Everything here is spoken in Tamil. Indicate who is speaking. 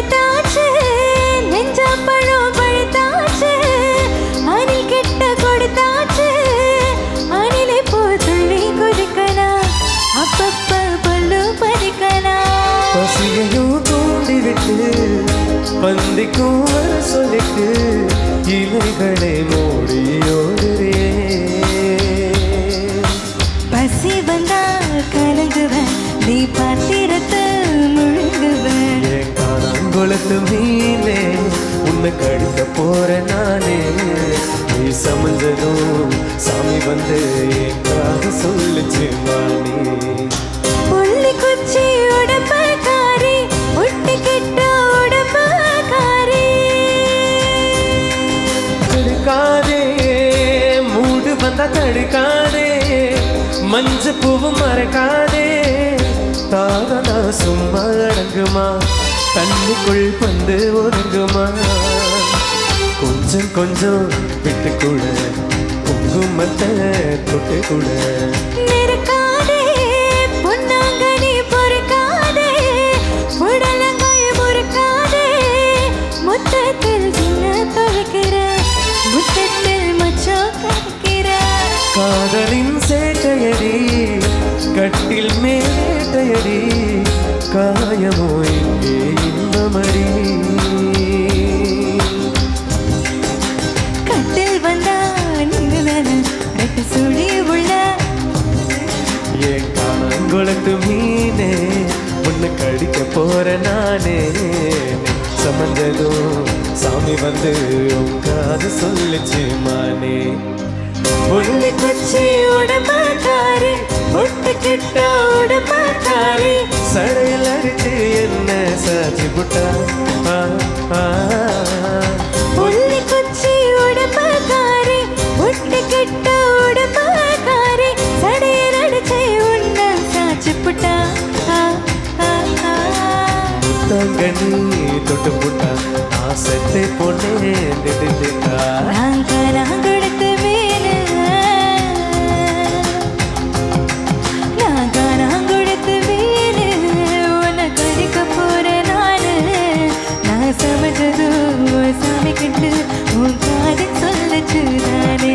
Speaker 1: பழுத்தாச்சு நெஞ்சாப்பழம் பழுத்தாச்சு அணில் கெட்ட கொடுத்தாச்சு அணிலை போல் துள்ளி குதிக்கலாம் அப்பப்ப பல்லு பறிக்கலாம்
Speaker 2: பசியையும் தூண்டிவிட்டு பந்திக்கும் வர சொல்லிட்டு இலைகளை மூடி ஓடுறியே
Speaker 1: பசி வந்தா கலங்குவேன் நீ
Speaker 2: என் காணாங்குளத்து மீனே உன்னை கடிக்க போற நானே. நீ சமைஞ்சதும் சாமி வந்து என்காக சொல்லுச்சு மானே
Speaker 1: புள்ளி குச்சி உடம்பக்காரி ஒட்டி கிட்ட உடம்பக்காரி
Speaker 2: தடுக்காதே மூடு வந்தா தடுக்காதே. மஞ்ச பூவும் மறக்காதே தாரனா சும்மா அடங்குமா? தண்ணிக்குள் வந்து ஒதுங்குமா? கொஞ்சம் கொஞ்சம் விட்டு கூட குங்குமத்தை தொட்டு கூட காதலின் சேட்டையடி கட்டில் மேட்டையடி காயமோ இன்பமடி
Speaker 1: கட்டில் வந்தா நின்றுதான ரெட்டு சுழி உள்ள.
Speaker 2: என் காணங்குளத்து மீனே உன்னை கடிக்க போற நானே. சமந்ததும் சாமி வந்து உங்காது சொல்லுச்சு மானே.
Speaker 1: புள்ளி குச்சி கிட்ட உடம்பக்காரி
Speaker 2: சடையில் அடிச்சு என்ன சாட்சி புட்டா? ஆ, ஆ, ஆ.
Speaker 1: புள்ளி குச்சி உடம்பக்காரி ஒட்டு கிட்ட உடம்பக்காரி சடையில் அடிச்சை உன்ன சாச்சு புட்டா?
Speaker 2: தொட்டு புட்டா. நான் செத்தை பொண்ணே
Speaker 1: சாமி உன் காது சொல்லுச்சு நானே